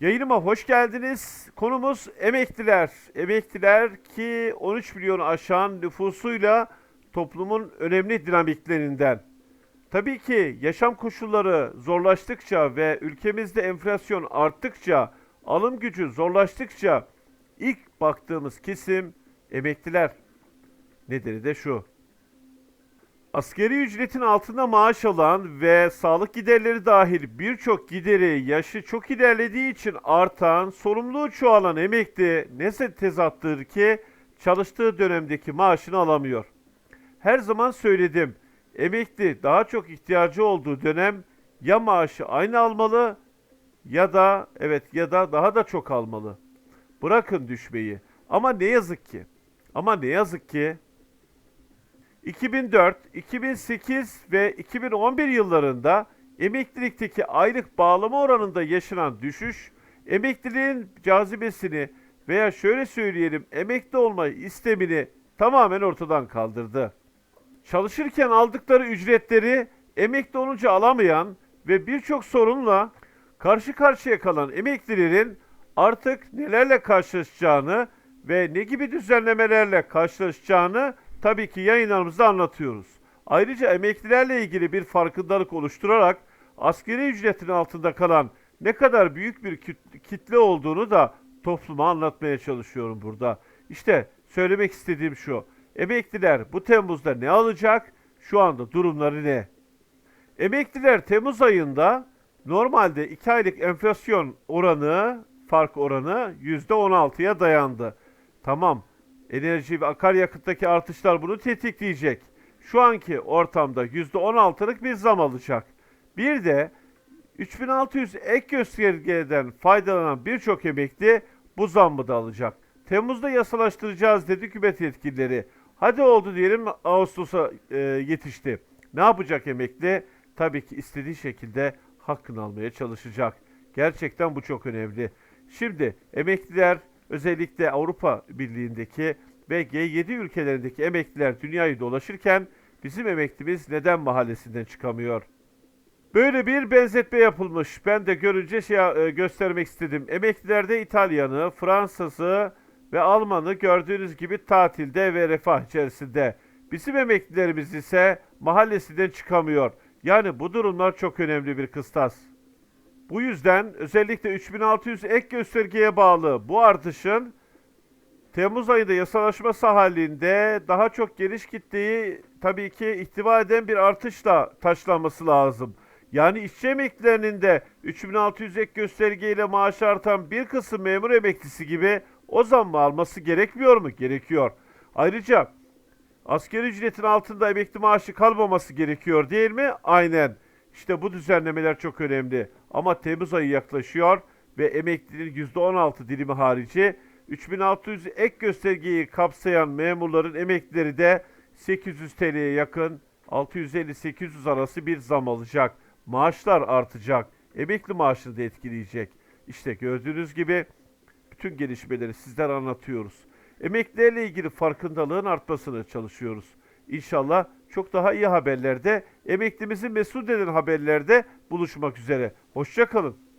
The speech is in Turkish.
Yayınıma hoş geldiniz. Konumuz emekliler. Emekliler ki 13 milyonu aşan nüfusuyla toplumun önemli dinamiklerinden. Tabii ki yaşam koşulları zorlaştıkça ve ülkemizde enflasyon arttıkça, alım gücü zorlaştıkça ilk baktığımız kesim emekliler. Nedeni de şu. Askeri ücretin altında maaş alan ve sağlık giderleri dahil birçok gideri yaşı çok ilerlediği için artan, sorumluluğu çoğalan emekli ne tezattır ki çalıştığı dönemdeki maaşını alamıyor. Her zaman söyledim, emekli daha çok ihtiyacı olduğu dönem ya maaşı aynı almalı ya da evet ya da daha da çok almalı. Bırakın düşmeyi. Ama ne yazık ki, ama ne yazık ki 2004, 2008 ve 2011 yıllarında emeklilikteki aylık bağlama oranında yaşanan düşüş, emekliliğin cazibesini veya şöyle söyleyelim emekli olma istemini tamamen ortadan kaldırdı. Çalışırken aldıkları ücretleri emekli olunca alamayan ve birçok sorunla karşı karşıya kalan emeklilerin artık nelerle karşılaşacağını ve ne gibi düzenlemelerle karşılaşacağını tabii ki yayınlarımızda anlatıyoruz. Ayrıca emeklilerle ilgili bir farkındalık oluşturarak askeri ücretin altında kalan ne kadar büyük bir kitle olduğunu da topluma anlatmaya çalışıyorum burada. İşte söylemek istediğim şu. Emekliler bu Temmuz'da ne alacak? Şu anda durumları ne? Emekliler Temmuz ayında normalde 2 aylık enflasyon oranı, fark oranı %16'ya dayandı. Tamam, enerji ve akaryakıttaki artışlar bunu tetikleyecek. Şu anki ortamda %16'lık bir zam alacak. Bir de 3600 ek göstergeden faydalanan birçok emekli bu zammı da alacak. Temmuz'da yasalaştıracağız dedi hükümet yetkilileri. Hadi oldu diyelim Ağustos'a e, yetişti. Ne yapacak emekli? Tabii ki istediği şekilde hakkını almaya çalışacak. Gerçekten bu çok önemli. Şimdi emekliler özellikle Avrupa Birliği'ndeki ve G7 ülkelerindeki emekliler dünyayı dolaşırken bizim emeklimiz neden mahallesinden çıkamıyor? Böyle bir benzetme yapılmış. Ben de görünce şey e, göstermek istedim. Emeklilerde İtalyanı, Fransızı ve Almanı gördüğünüz gibi tatilde ve refah içerisinde. Bizim emeklilerimiz ise mahallesinden çıkamıyor. Yani bu durumlar çok önemli bir kıstas. Bu yüzden özellikle 3600 ek göstergeye bağlı bu artışın Temmuz ayında yasalaşması halinde daha çok geniş kitleyi tabii ki ihtiva eden bir artışla taşlanması lazım. Yani işçi emeklilerinin de 3600 ek göstergeyle maaş artan bir kısım memur emeklisi gibi o zammı alması gerekmiyor mu? Gerekiyor. Ayrıca asgari ücretin altında emekli maaşı kalmaması gerekiyor değil mi? Aynen. İşte bu düzenlemeler çok önemli. Ama Temmuz ayı yaklaşıyor ve emeklinin %16 dilimi harici 3600 ek göstergeyi kapsayan memurların emeklileri de 800 TL'ye yakın 650-800 arası bir zam alacak. Maaşlar artacak. Emekli maaşını da etkileyecek. İşte gördüğünüz gibi bütün gelişmeleri sizlere anlatıyoruz. Emeklilerle ilgili farkındalığın artmasını çalışıyoruz. İnşallah çok daha iyi haberlerde, emeklimizi mesut eden haberlerde buluşmak üzere. Hoşçakalın.